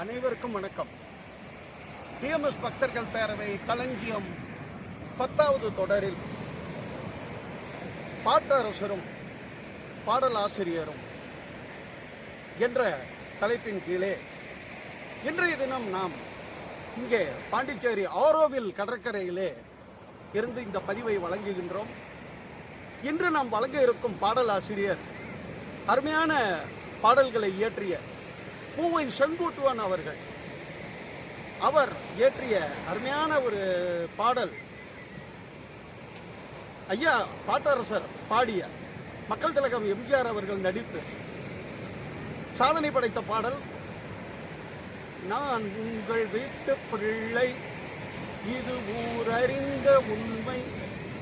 அனைவருக்கும் வணக்கம். டிஎம்எஸ் பக்தர்கள் பேரவை களஞ்சியம் பத்தாவது தொடரில் பாட்டரசரும் பாடலாசிரியரும் என்ற தலைப்பின் கீழே இன்றைய தினம் நாம் இங்கே பாண்டிச்சேரி ஆரோவில் கடற்கரையிலே இருந்து இந்த பதிவை வழங்குகின்றோம். இன்று நாம் வழங்க இருக்கும் பாடலாசிரியர் அருமையான பாடல்களை இயற்றிய பூவை செங்குட்டுவன் அவர்கள். அவர் இயற்றிய அருமையான ஒரு பாடல். ஐயா பாட்டரசர் பாடிய மக்கள் திலகம் எம்ஜிஆர் அவர்கள் நடித்து சாதனை படைத்த பாடல் நான் உங்கள் வீட்டு பிள்ளை. இது ஊரறிந்த உண்மை.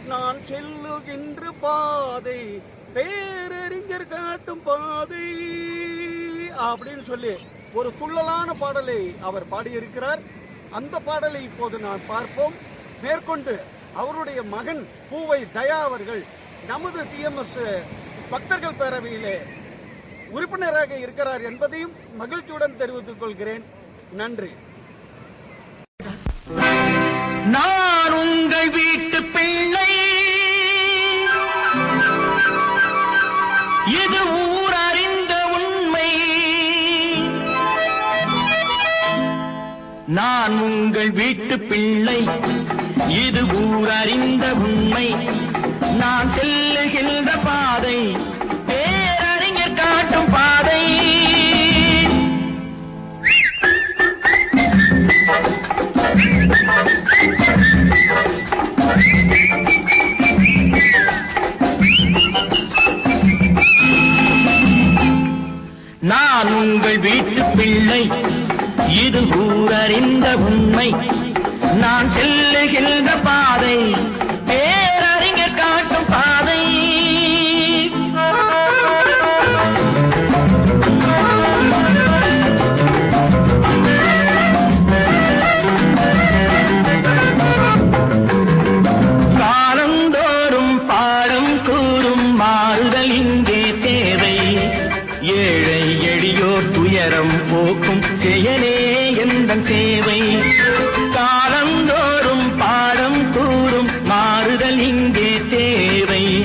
நான் செல்லுகின்ற பாதை. பேரறிஞர் காட்டும் பாதை. அப்படின்னு சொல்லி ஒரு துள்ளலான பாடலை அவர் பாடியிருக்கிறார். அந்த பாடலை இப்போது நான் பார்ப்போம். மேற்கொண்டு அவருடைய மகன் பூவை தயா அவர்கள் நமது டிஎம்எஸ் பக்தர்கள் பேரவையிலே உறுப்பினராக இருக்கிறார் என்பதையும் மகிழ்ச்சியுடன் தெரிவித்துக் கொள்கிறேன். நன்றி. நான் உங்கள் வீட்டு பிள்ளை. இது ஊர் நான் உங்கள் வீட்டு பிள்ளை. இது ஊரறிந்த அறிந்த உண்மை. இது ஊரறிந்த உண்மை. நான் செல்லுகின்ற பாதை துயரம் போக்கும் செயலே எந்த சேவை? காலந்தோறும் பாடம் கூறும் மாறுதல் இங்கே தேவை.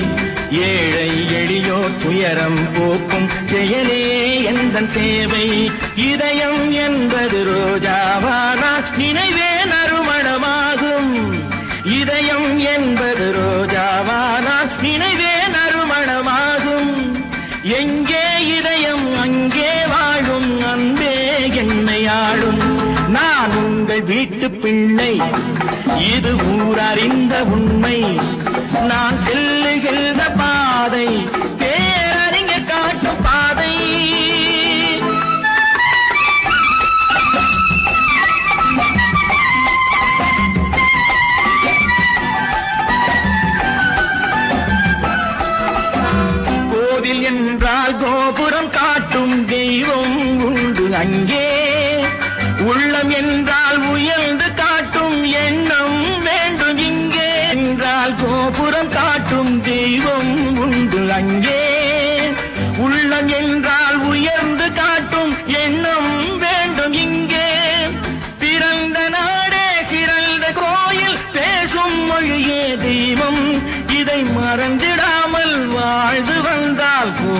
ஏழை எளியோ துயரம் போக்கும் செயலே எந்த சேவை? இதயம் என்பது ரோஜாவானால் நினைவே நறுமணமாகும். இதயம் என்பது உங்கள் வீட்டு பிள்ளை. இது ஊரறிந்த உண்மை. நான்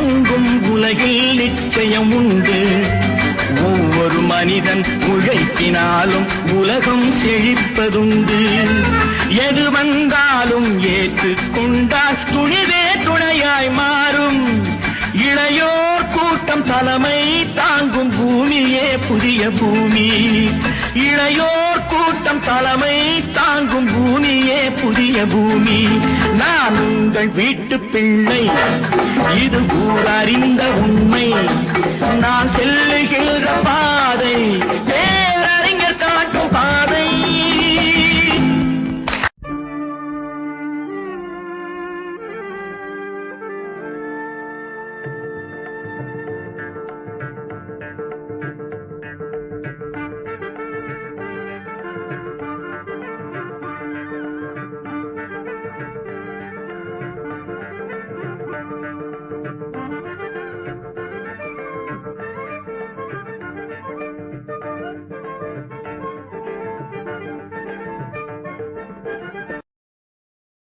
எனக்கொரு உலகில் நிச்சயம் உண்டு ஒவ்வொரு மனிதன் உழைப்பினாலும் உலகம் செழிப்பதுண்டு. புதிய பூமி. இளையோர் கூட்டம் தலைமை தாங்கும் பூமியே புதிய பூமி. நான் உங்கள் வீட்டு பிள்ளை. இது ஊரறிந்த உண்மை. நான் செல்லுகின்ற பாதை.